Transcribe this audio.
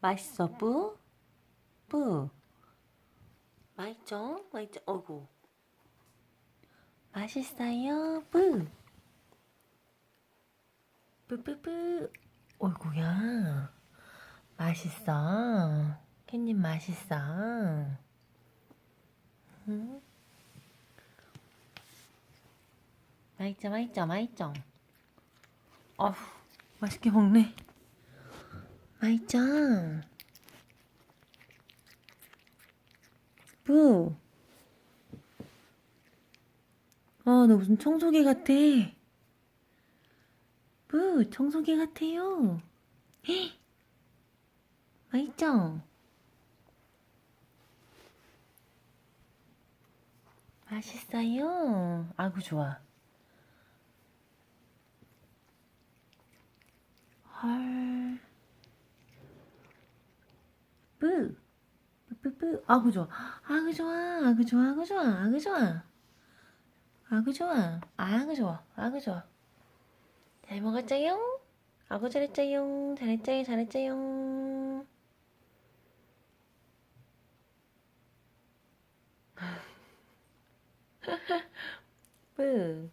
맛있어, 뿌? 뿌? 맛있죠? 맛있죠? 어구. 맛있어요, 뿌? 뿌뿌뿌. 어이구야. 맛있어. 캣님 맛있어. 응? 맛있죠, 맛있죠, 맛있죠? 어휴, 맛있게 먹네. 맛있죠? 뿌. 어, 너 무슨 청소기 같아. 뿌, 청소기 같아요. 헉! 맛있죠? 맛있어요. 아구 좋아. 헐. 뿌. 뿌뿌뿌. 아구 좋아. 아구 좋아. 아구 좋아. 아구 좋아. 아구 좋아. 아구 좋아. 아구 좋아. 아구 좋아. 잘 먹었죠요? 아구 잘했죠요? 잘했죠요? 잘했죠요? 뿌.